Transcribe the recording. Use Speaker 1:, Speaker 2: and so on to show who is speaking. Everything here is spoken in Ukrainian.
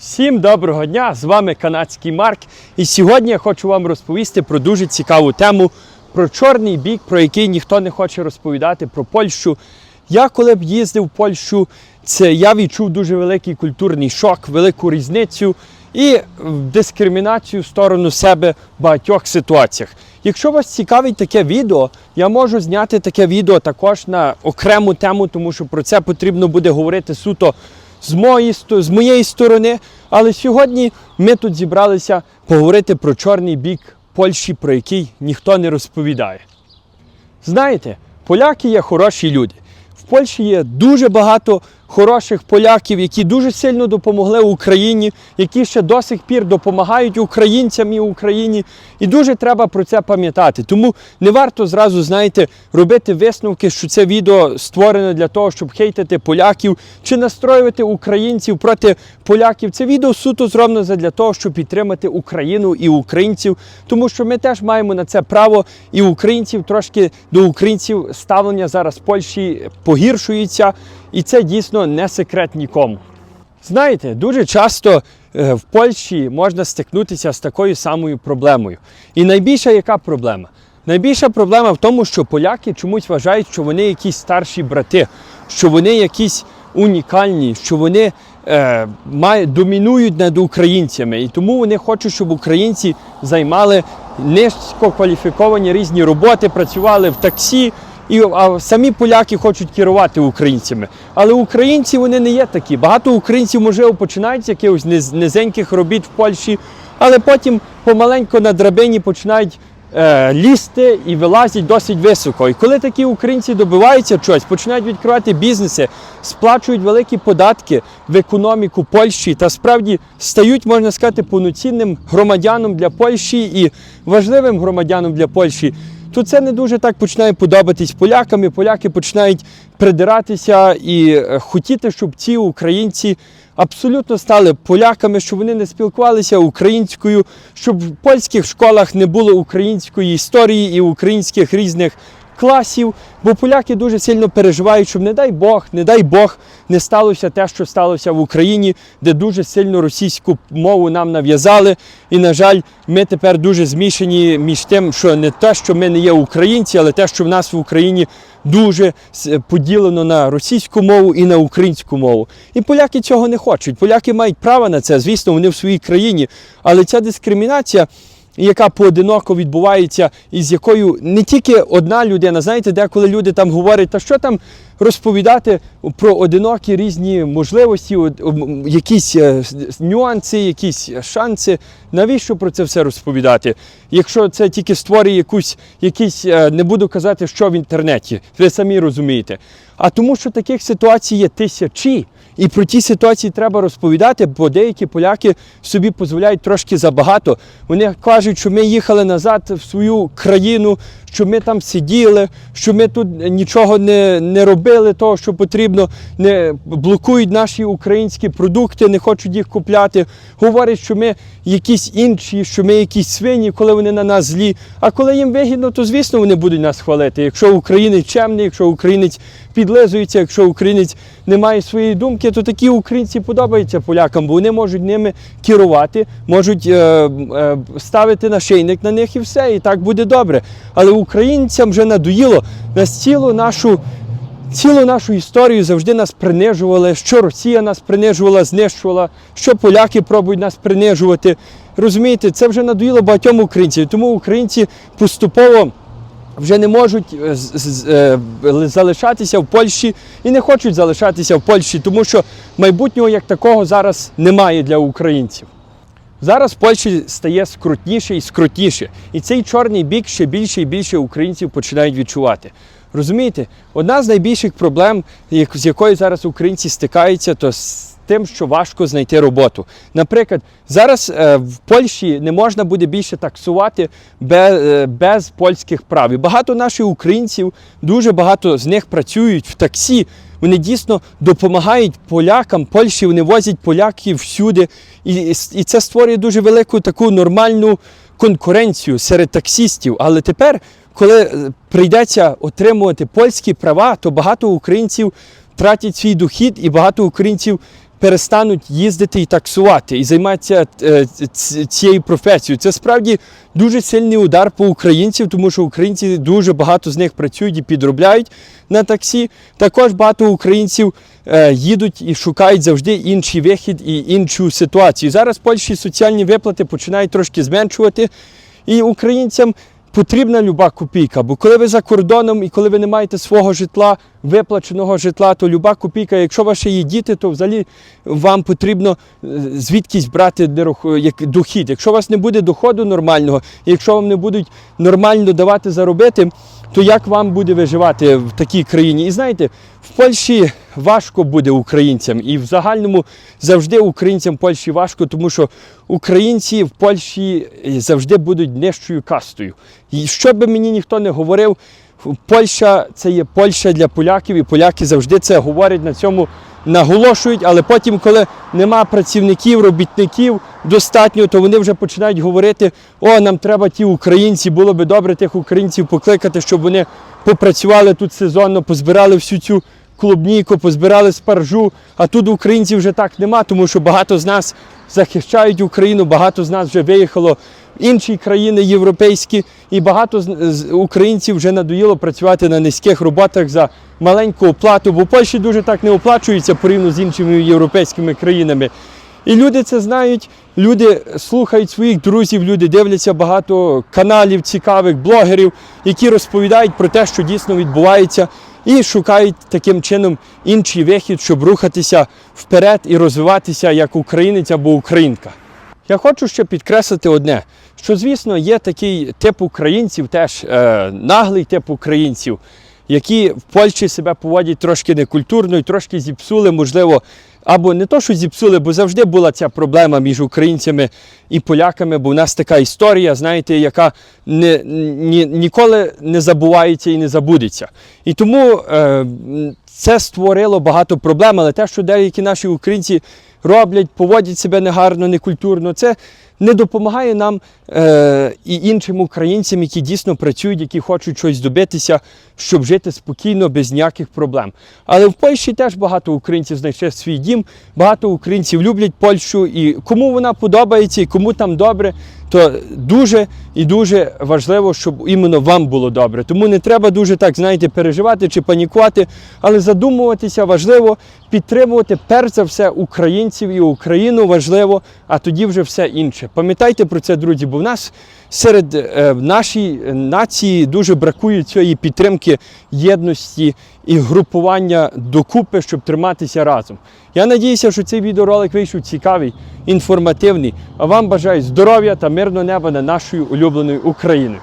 Speaker 1: Всім доброго дня! З вами канадський Марк. І сьогодні я хочу вам розповісти про дуже цікаву тему про чорний бік, про який ніхто не хоче розповідати, про Польщу. Я коли б їздив в Польщу, це я відчув дуже великий культурний шок, велику різницю і дискримінацію в сторону себе в багатьох ситуаціях. Якщо вас цікавить таке відео, я можу зняти таке відео також на окрему тему, тому що про це потрібно буде говорити суто з сто- з моєї сторони. Але сьогодні ми тут зібралися поговорити про чорний бік Польщі, про який ніхто не розповідає. Знаєте, поляки є хороші люди. В Польщі є дуже багато хороших поляків, які дуже сильно допомогли Україні, які ще до сих пір допомагають українцям і Україні. І дуже треба про це пам'ятати. Тому не варто зразу, знаєте, робити висновки, що це відео створене для того, щоб хейтити поляків чи настроювати українців проти поляків. Це відео суто зроблено для того, щоб підтримати Україну і українців, тому що ми теж маємо на це право, і українців трошки до українців ставлення зараз в Польщі погіршується, і це дійсно не секрет нікому. Знаєте, дуже часто е, в Польщі можна стикнутися з такою самою проблемою. І найбільша яка проблема? Найбільша проблема в тому, що поляки чомусь вважають, що вони якісь старші брати, що вони якісь унікальні, що вони е, має, домінують над українцями. І тому вони хочуть, щоб українці займали низькокваліфіковані різні роботи, працювали в таксі. І а самі поляки хочуть керувати українцями. Але українці вони не є такі. Багато українців, можливо, починають з якихось низ- низеньких робіт в Польщі, але потім помаленько на драбині починають е, лізти і вилазять досить високо. І коли такі українці добиваються чогось, починають відкривати бізнеси, сплачують великі податки в економіку Польщі та справді стають, можна сказати, повноцінним громадяном для Польщі і важливим громадяном для Польщі то це не дуже так починає подобатись полякам. і Поляки починають придиратися і е, хотіти, щоб ці українці абсолютно стали поляками, щоб вони не спілкувалися українською, щоб в польських школах не було української історії і українських різних класів, бо поляки дуже сильно переживають, щоб не дай Бог, не дай Бог, не сталося те, що сталося в Україні, де дуже сильно російську мову нам нав'язали. І, на жаль, ми тепер дуже змішані між тим, що не те, що ми не є українці, але те, що в нас в Україні дуже поділено на російську мову і на українську мову. І поляки цього не хочуть. Поляки мають право на це, звісно, вони в своїй країні. Але ця дискримінація яка поодиноко відбувається, і з якою не тільки одна людина, знаєте, деколи люди там говорять, та що там розповідати про одинокі різні можливості, якісь е, нюанси, якісь шанси. Навіщо про це все розповідати? Якщо це тільки створює якусь, якісь, е, не буду казати, що в інтернеті, ви самі розумієте. А тому, що таких ситуацій є тисячі. І про ті ситуації треба розповідати, бо деякі поляки собі дозволяють трошки забагато. Вони кажуть, що ми їхали назад в свою країну, що ми там сиділи, що ми тут нічого не, не робили, того, що потрібно, не блокують наші українські продукти, не хочуть їх купляти. Говорять, що ми якісь інші, що ми якісь свині, коли вони на нас злі. А коли їм вигідно, то звісно вони будуть нас хвалити. Якщо українець чемний, якщо українець підлизується, якщо українець не має своєї думки, то такі українці подобаються полякам, бо вони можуть ними керувати, можуть е, е, ставити нашийник на них і все, і так буде добре. Але українцям вже надоїло нас цілу нашу. Цілу нашу історію завжди нас принижували, що Росія нас принижувала, знищувала, що поляки пробують нас принижувати. Розумієте, це вже надоїло багатьом українцям. Тому українці поступово вже не можуть е, е, залишатися в Польщі і не хочуть залишатися в Польщі, тому що майбутнього як такого зараз немає для українців. Зараз в Польщі стає скрутніше і скрутніше. І цей чорний бік ще більше і більше українців починають відчувати. Розумієте, одна з найбільших проблем, з якою зараз українці стикаються, то з тим, що важко знайти роботу. Наприклад, зараз е, в Польщі не можна буде більше таксувати без, е, без польських прав. І багато наших українців, дуже багато з них працюють в таксі. Вони дійсно допомагають полякам. Польщі вони возять поляків всюди. І, і це створює дуже велику таку нормальну конкуренцію серед таксістів. Але тепер, коли е, прийдеться отримувати польські права, то багато українців тратять свій дохід, і багато українців перестануть їздити і таксувати, і займатися е, цією професією. Це справді дуже сильний удар по українців, тому що українці дуже багато з них працюють і підробляють на таксі. Також багато українців е, їдуть і шукають завжди інший вихід і іншу ситуацію. Зараз Польщі соціальні виплати починають трошки зменшувати, і українцям потрібна люба копійка. Бо коли ви за кордоном і коли ви не маєте свого житла, виплаченого житла, то люба копійка, якщо ваші є діти, то взагалі вам потрібно е, звідкись брати як дохід. Якщо у вас не буде доходу нормального, якщо вам не будуть нормально давати заробити, то як вам буде виживати в такій країні? І знаєте, в Польщі важко буде українцям, і в загальному завжди українцям Польщі важко, тому що українці в Польщі е, завжди будуть нижчою кастою. І що би мені ніхто не говорив, Польща це є Польща для поляків, і поляки завжди це говорять на цьому. Наголошують, але потім, коли нема працівників, робітників достатньо, то вони вже починають говорити: о, нам треба ті українці, було би добре тих українців покликати, щоб вони попрацювали тут сезонно, позбирали всю цю клубніку, позбирали спаржу. А тут українців вже так нема, тому що багато з нас захищають Україну, багато з нас вже виїхало інші країни європейські, і багато з, українців вже надоїло працювати на низьких роботах за маленьку оплату, бо Польщі дуже так не оплачується порівняно з іншими європейськими країнами. І люди це знають, люди слухають своїх друзів, люди дивляться багато каналів, цікавих блогерів, які розповідають про те, що дійсно відбувається, і шукають таким чином інший вихід, щоб рухатися вперед і розвиватися як українець або українка. Я хочу ще підкреслити одне, що, звісно, є такий тип українців, теж е, наглий тип українців, які в Польщі себе поводять трошки некультурно і трошки зіпсули, можливо, або не то, що зіпсули, бо завжди була ця проблема між українцями і поляками, бо в нас така історія, знаєте, яка не, ні, ніколи не забувається і не забудеться. І тому е, це створило багато проблем, але те, що деякі наші українці роблять, поводять себе негарно, некультурно, це не допомагає нам е, і іншим українцям, які дійсно працюють, які хочуть щось добитися, щоб жити спокійно, без ніяких проблем. Але в Польщі теж багато українців знайшли свій дім, багато українців люблять Польщу, і кому вона подобається, і кому там добре, то дуже і дуже важливо, щоб іменно вам було добре. Тому не треба дуже так, знаєте, переживати чи панікувати, але задумуватися важливо, підтримувати перш за все українців і Україну важливо, а тоді вже все інше. Пам'ятайте про це, друзі, бо в нас серед е, нашій нації дуже бракує цієї підтримки, єдності і групування докупи, щоб триматися разом. Я надіюся, що цей відеоролик вийшов цікавий, інформативний. А вам бажаю здоров'я та мирного неба над нашою улюбленою Україною.